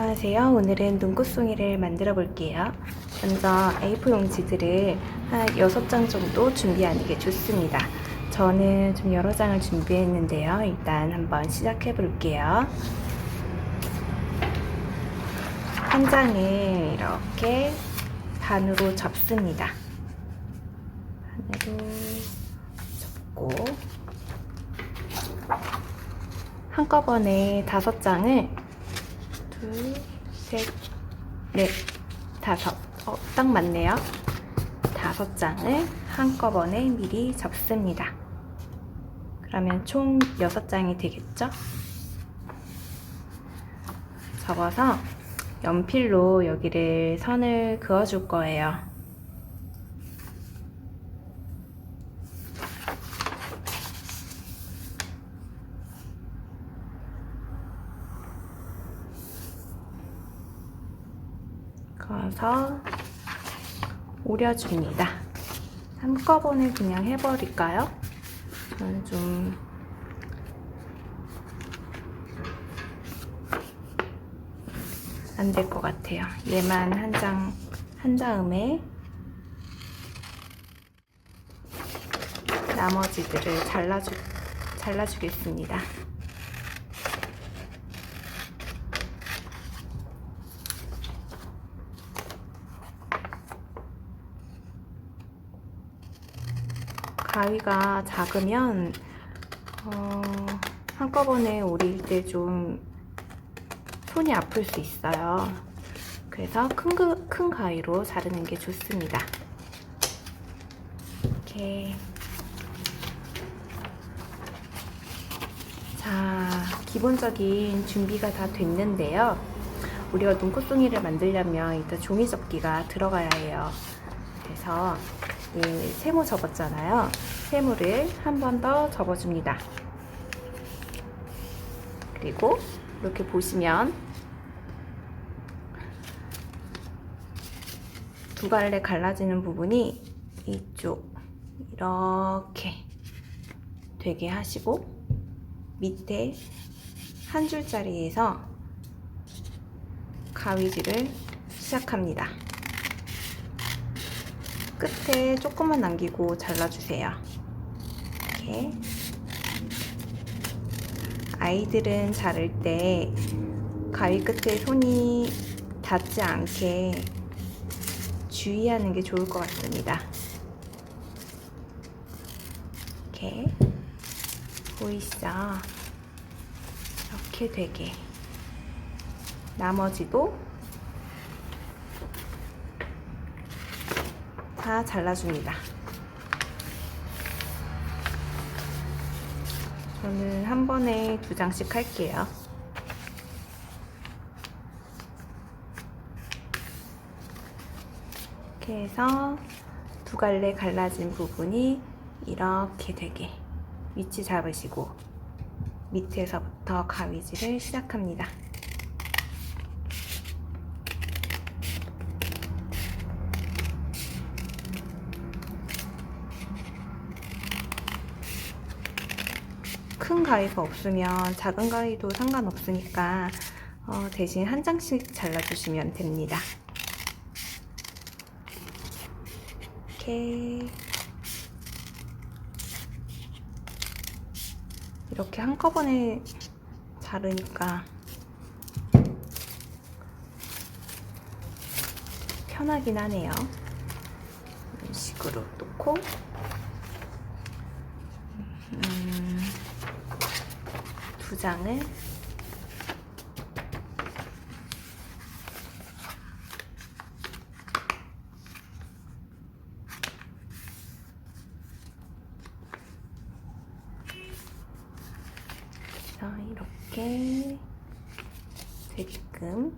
안녕하세요. 오늘은 눈꽃송이를 만들어 볼게요. 먼저 A4 용지들을 한 6장 정도 준비하는 게 좋습니다. 저는 좀 여러 장을 준비했는데요. 일단 한번 시작해 볼게요. 한 장을 이렇게 반으로 접습니다. 반으로 접고 한꺼번에 다섯 장을 둘, 셋, 넷, 다섯. 어, 딱 맞네요. 다섯 장을 한꺼번에 미리 접습니다. 그러면 총 여섯 장이 되겠죠? 접어서 연필로 여기를 선을 그어줄 거예요. 그어서 오려줍니다. 한꺼번에 그냥 해버릴까요? 저는 좀 안 될 것 같아요. 얘만 한 장 한 다음에 나머지들을 잘라주, 잘라주겠습니다. 가위가 작으면 어, 한꺼번에 오릴 때 좀 손이 아플 수 있어요. 그래서 큰, 그, 큰 가위로 자르는 게 좋습니다. 이렇게 자, 기본적인 준비가 다 됐는데요. 우리가 눈꽃송이를 만들려면 일단 종이 접기가 들어가야 해요. 그래서 이 세모 접었잖아요. 세모를 한번 더 접어줍니다. 그리고 이렇게 보시면 두 갈래 갈라지는 부분이 이쪽 이렇게 되게 하시고 밑에 한 줄짜리에서 가위질을 시작합니다. 끝에 조금만 남기고 잘라주세요. 이렇게 아이들은 자를 때 가위 끝에 손이 닿지 않게 주의하는 게 좋을 것 같습니다. 이렇게 보이시죠? 이렇게 되게 나머지도 다 잘라줍니다. 저는 한 번에 두 장씩 할게요. 이렇게 해서 두 갈래 갈라진 부분이 이렇게 되게 위치 잡으시고 밑에서부터 가위질을 시작합니다. 큰 가위가 없으면 작은 가위도 상관없으니까 어, 대신 한 장씩 잘라주시면 됩니다. 이렇게 이렇게 한꺼번에 자르니까 편하긴 하네요. 이런 식으로 놓고 음, 두 장을 자, 이렇게 되게끔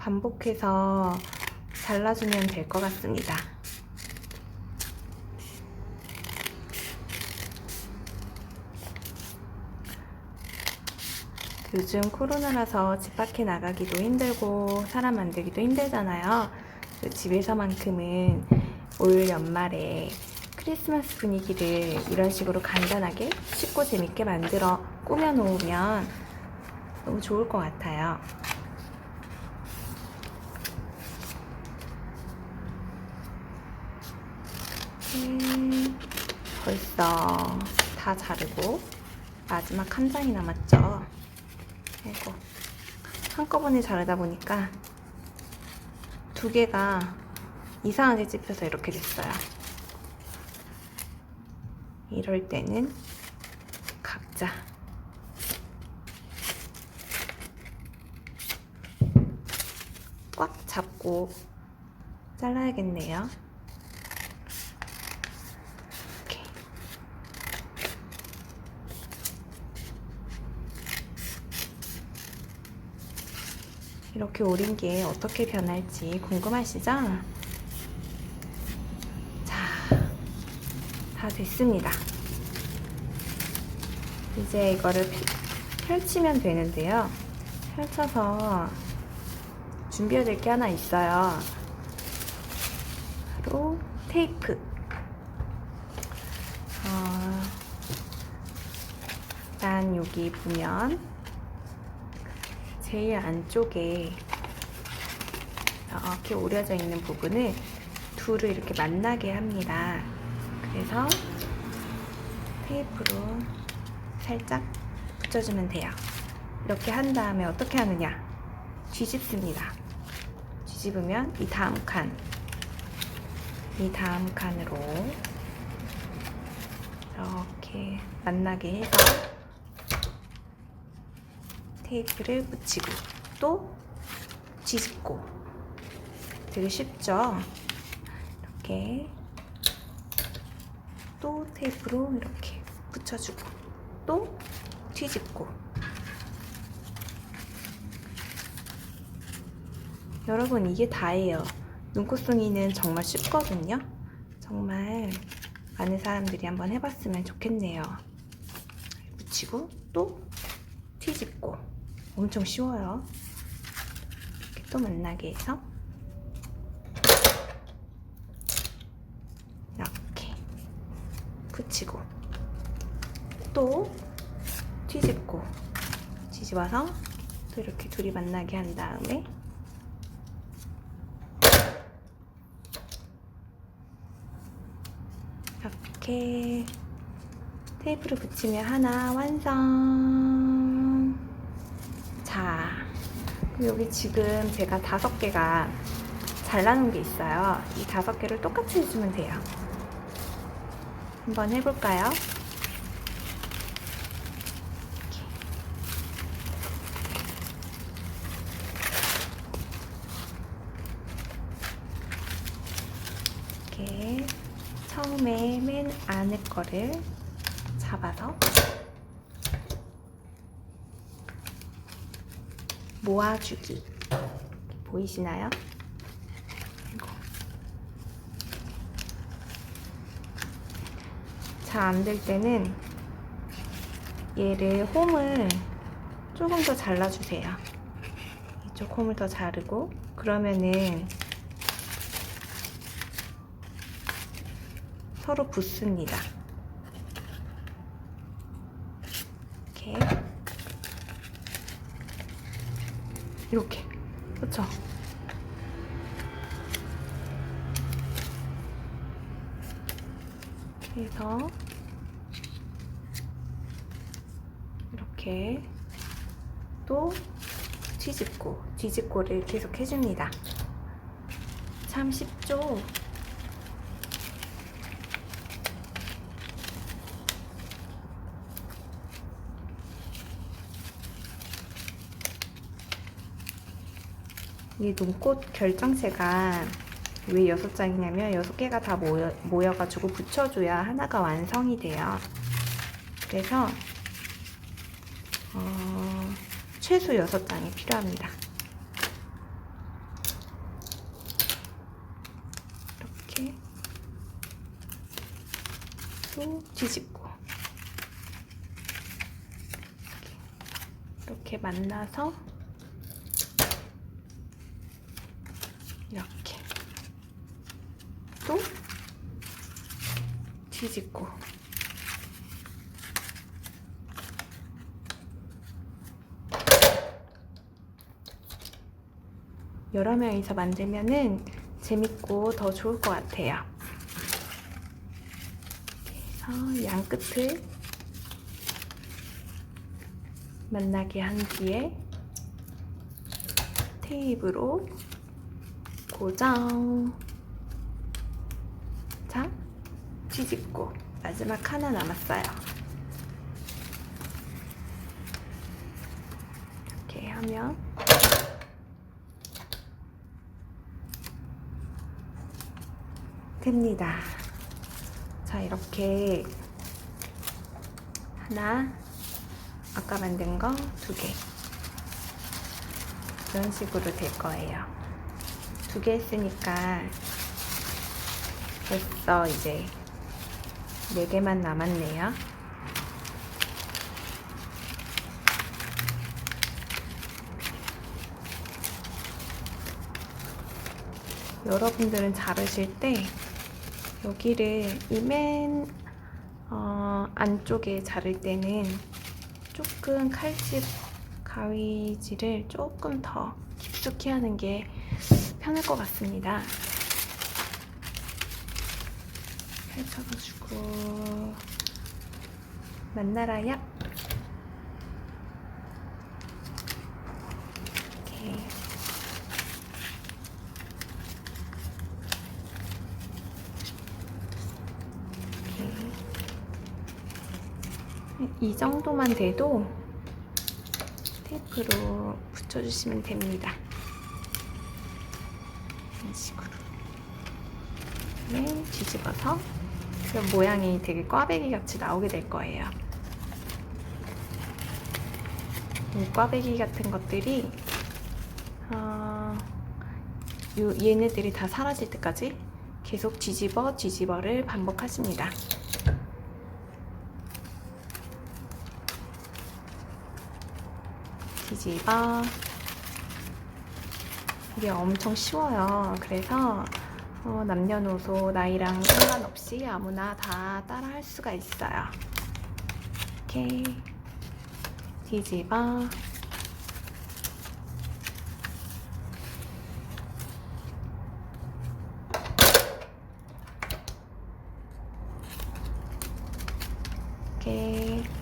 반복해서 잘라주면 될 것 같습니다. 요즘 코로나라서 집 밖에 나가기도 힘들고 사람 만들기도 힘들잖아요. 집에서만큼은 올 연말에 크리스마스 분위기를 이런 식으로 간단하게 쉽고 재밌게 만들어 꾸며 놓으면 너무 좋을 것 같아요. 벌써 다 자르고 마지막 한 장이 남았죠. 아이고 한꺼번에 자르다 보니까 두 개가 이상하게 찝혀서 이렇게 됐어요. 이럴 때는 각자 꽉 잡고 잘라야겠네요. 이렇게 오린 게 어떻게 변할지 궁금하시죠? 자, 다 됐습니다. 이제 이거를 펼- 펼치면 되는데요. 펼쳐서 준비해야 될 게 하나 있어요. 바로 테이프. 어, 일단 여기 보면 제일 안쪽에 이렇게 오려져 있는 부분을 둘을 이렇게 만나게 합니다. 그래서 테이프로 살짝 붙여주면 돼요. 이렇게 한 다음에 어떻게 하느냐? 뒤집습니다. 뒤집으면 이 다음 칸, 이 다음 칸으로 이렇게 만나게 해서 테이프를 붙이고 또 뒤집고 되게 쉽죠? 이렇게 또 테이프로 이렇게 붙여주고 또 뒤집고 여러분 이게 다예요. 눈꽃송이는 정말 쉽거든요. 정말 많은 사람들이 한번 해봤으면 좋겠네요. 붙이고 또 뒤집고 엄청 쉬워요. 이렇게 또 만나게 해서 이렇게 붙이고 또 뒤집고 뒤집어서 또 이렇게 둘이 만나게 한 다음에 이렇게 테이프를 붙이면 하나 완성. 자, 그럼 여기 지금 제가 다섯 개가 잘라놓은 게 있어요. 이 다섯 개를 똑같이 해주면 돼요. 한번 해볼까요? 이렇게 처음에 맨 안에 거를 잡아서 모아주기 보이시나요? 잘 안 될 때는 얘를 홈을 조금 더 잘라주세요. 이쪽 홈을 더 자르고 그러면은 서로 붙습니다. 이렇게 이렇게 그렇죠? 그래서 이렇게 또 뒤집고 뒤집고를 계속 해줍니다. 참 쉽죠? 이 눈꽃 결정체가 왜 여섯 장이냐면 여섯 개가 다 모여, 모여가지고 붙여줘야 하나가 완성이 돼요. 그래서 어, 최소 여섯 장이 필요합니다. 이렇게 또 뒤집고 이렇게 만나서 이렇게 뒤집고 여러 명이서 만들면은 재밌고 더 좋을 것 같아요. 그래서 양 끝을 만나게 한 뒤에 테이프로 고정. 자, 뒤집고 마지막 하나 남았어요. 이렇게 하면 됩니다. 자, 이렇게 하나, 아까 만든 거 두 개. 이런 식으로 될 거예요. 두 개 했으니까 됐어, 이제. 네 개만 남았네요. 여러분들은 자르실 때 여기를 이맨 어, 안쪽에 자를 때는 조금 칼집 가위질을 조금 더 깊숙이 하는 게 편할 것 같습니다. 펼쳐가지고 만나라 약 이 정도만 돼도 테이프로 붙여주시면 됩니다. 이런 식으로. 네, 뒤집어서 그럼 모양이 되게 꽈배기 같이 나오게 될 거예요. 이 꽈배기 같은 것들이 어, 요 얘네들이 다 사라질 때까지 계속 뒤집어 뒤집어를 반복하십니다. 뒤집어 이게 엄청 쉬워요. 그래서 어, 남녀노소 나이랑 상관없이 아무나 다 따라 할 수가 있어요. 이렇게 뒤집어 이렇게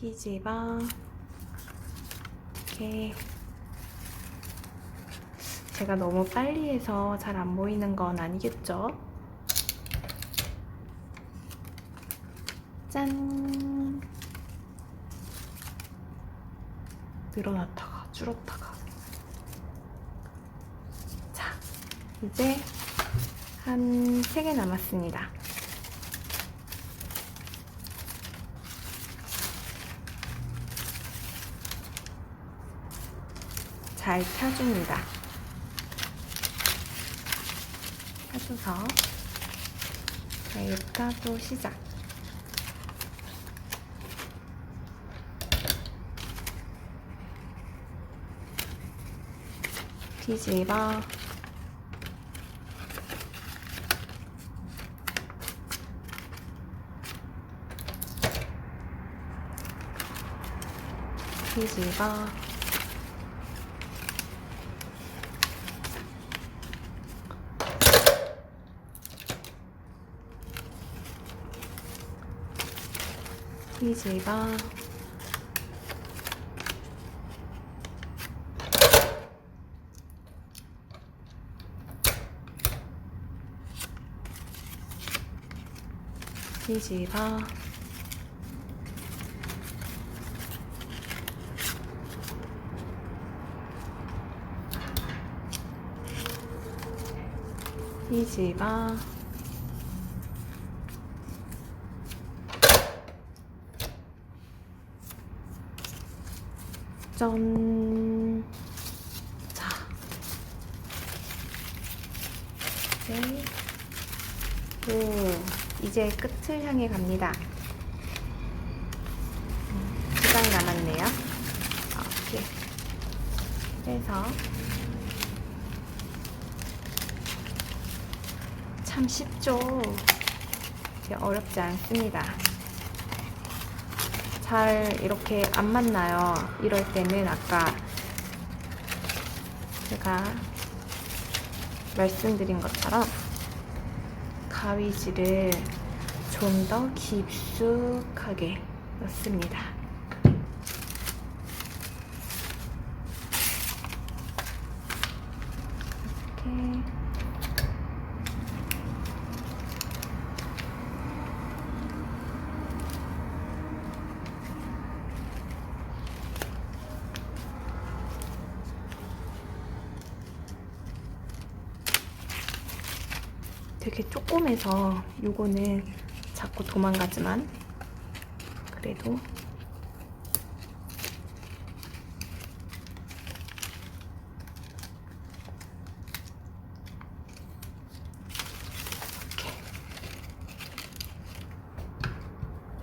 뒤 집어 이렇게 제가 너무 빨리 해서 잘 안 보이는 건 아니겠죠? 짠! 늘어났다가 줄었다가 자, 이제 한 3개 남았습니다. 잘 펴줍니다. 펴줘서 랩카도 시작. 뒤집어 뒤집어 뒤집어 뒤집어 뒤집어 짠. 자. 네. 오, 이제 끝을 향해 갑니다. 두장 남았네요. 아, 이렇게 빼서 참 쉽죠. 어렵지 않습니다. 잘 이렇게 안 만나요. 이럴 때는 아까 제가 말씀드린 것처럼 가위질을 좀 더 깊숙하게 넣습니다. 이렇게 되게 조그매서 요거는 자꾸 도망가지만 그래도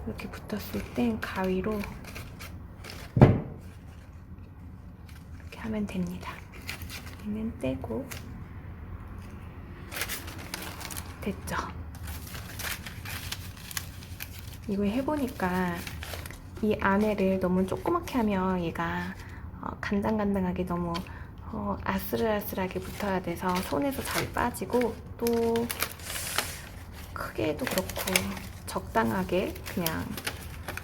이렇게 붙었을 땐 가위로 이렇게 하면 됩니다. 얘는 떼고 됐죠? 이거 해보니까 이 안에를 너무 조그맣게 하면 얘가 어, 간당간당하게 너무 어, 아슬아슬하게 붙어야 돼서 손에서 잘 빠지고 또 크게 해도 그렇고 적당하게 그냥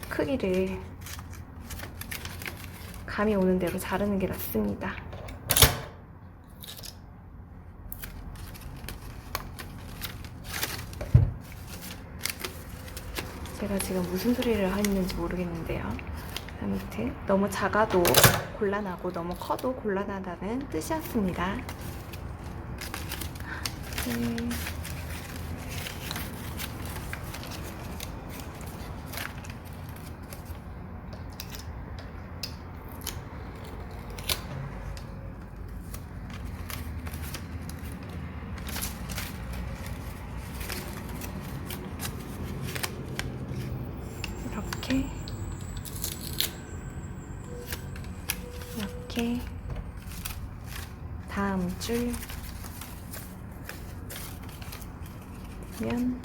크기를 감이 오는 대로 자르는 게 낫습니다. 제가 지금 무슨 소리를 하는지 모르겠는데요. 아무튼 너무 작아도 곤란하고 너무 커도 곤란하다는 뜻이었습니다. 네. 이렇게 이렇게 다음 줄. 면.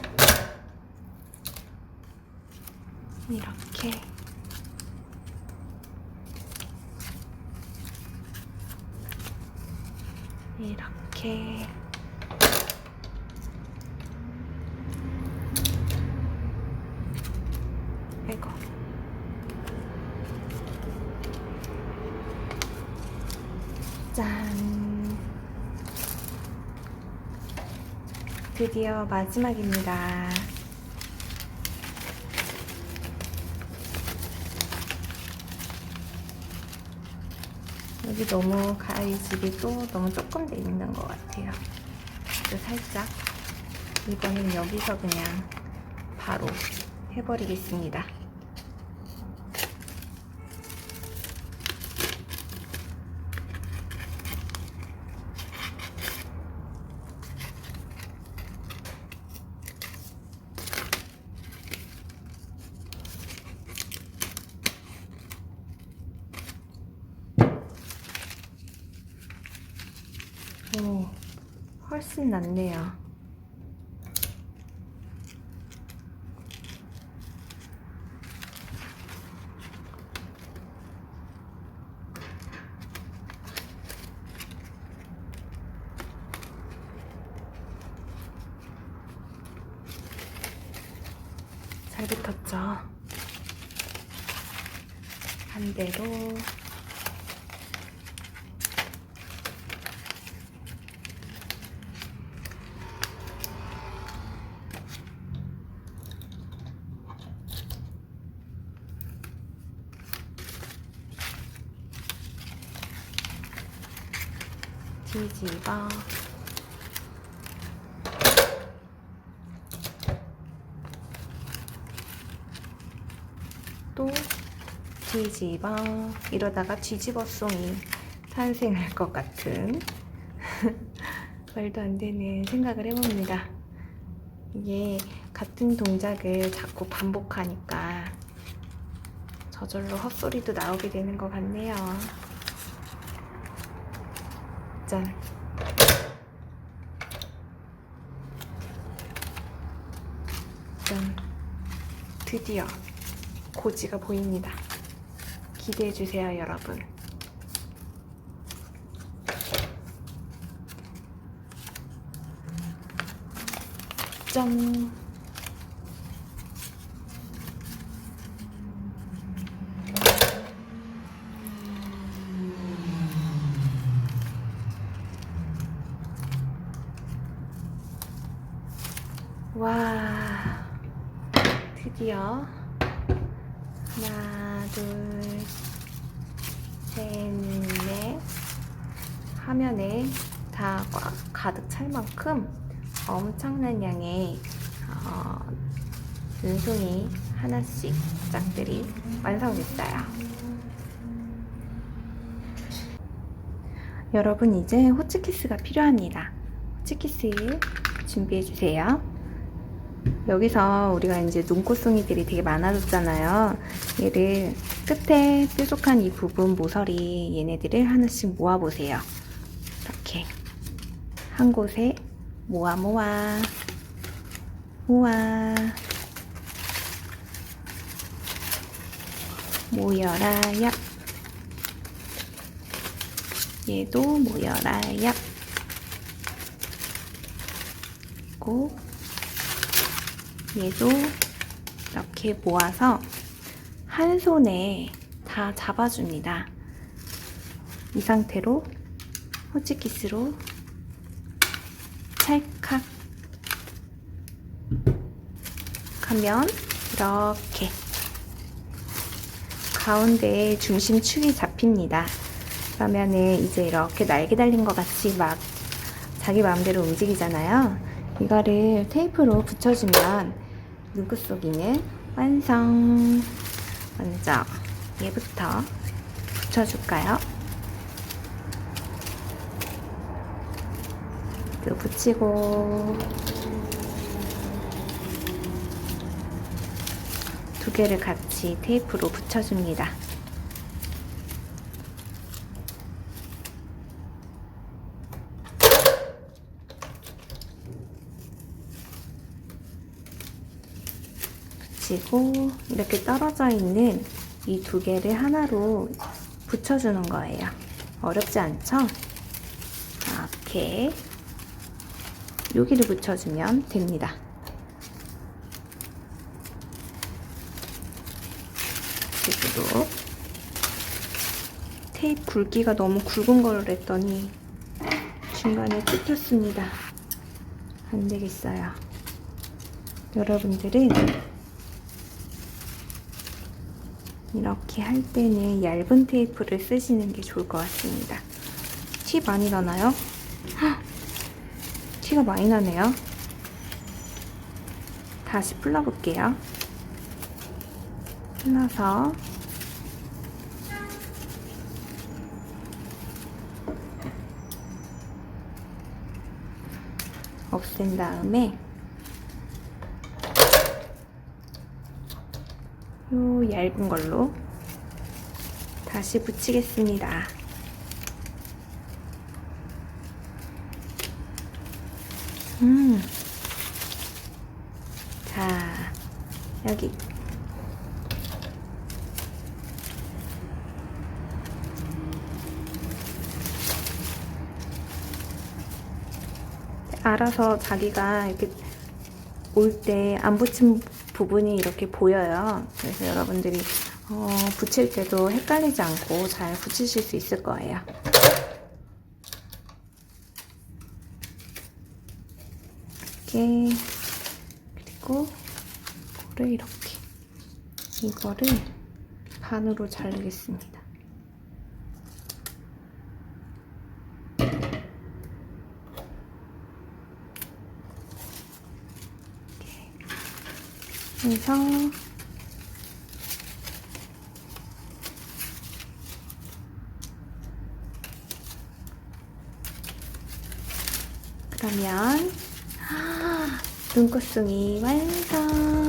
이렇게 이거 짠 드디어 마지막입니다. 여기 너무 가위질이 또 너무 조금 돼 있는 것 같아요. 살짝. 이거는 여기서 그냥 바로 해버리겠습니다. 오, 훨씬 낫네요. 잘 붙었죠? 반대로 뒤집어 또 뒤집어 이러다가 뒤집어송이 탄생할 것 같은 말도 안 되는 생각을 해봅니다. 이게 같은 동작을 자꾸 반복하니까 저절로 헛소리도 나오게 되는 것 같네요. 짠. 짠. 드디어 고지가 보입니다. 기대해 주세요, 여러분. 짠. 와, 드디어 둘, 셋, 넷 화면에 다꽉 가득 찰 만큼 엄청난 양의 어, 눈송이 하나씩 짝들이 완성됐어요. 여러분 이제 호치키스가 필요합니다. 호치키스 준비해 주세요. 여기서 우리가 이제 눈꽃송이들이 되게 많아졌잖아요. 얘를 끝에 뾰족한 이 부분 모서리 얘네들을 하나씩 모아 보세요. 이렇게. 한 곳에 모아 모아. 모아. 모여라 얍 얘도 모여라 얍 그리고 얘도 이렇게 모아서 한 손에 다 잡아줍니다. 이 상태로 호치키스로 찰칵 하면 이렇게 가운데에 중심축이 잡힙니다. 그러면은 이제 이렇게 날개 달린 것 같이 막 자기 마음대로 움직이잖아요. 이거를 테이프로 붙여주면 눈꽃 속이는 완성. 먼저 얘부터 붙여줄까요? 또 붙이고 두 개를 같이 테이프로 붙여줍니다. 붙이고 이렇게 떨어져 있는 이 두 개를 하나로 붙여주는 거예요. 어렵지 않죠? 이렇게 여기를 붙여주면 됩니다. 그리고 테이프 굵기가 너무 굵은 걸로 했더니 중간에 뜯겼습니다. 안 되겠어요. 여러분들은 이렇게 할 때는 얇은 테이프를 쓰시는 게 좋을 것 같습니다. 티 많이 나나요? 헉! 티가 많이 나네요. 다시 풀러볼게요. 풀러서 없앤 다음에 요 얇은 걸로 다시 붙이겠습니다. 음. 자, 여기. 알아서 자기가 이렇게 올 때 안 붙인 부분이 이렇게 보여요. 그래서 여러분들이 어, 붙일 때도 헷갈리지 않고 잘 붙이실 수 있을 거예요. 이렇게 그리고 이거를 이렇게 이거를 반으로 자르겠습니다. 그래서 그러면 눈꽃송이 완성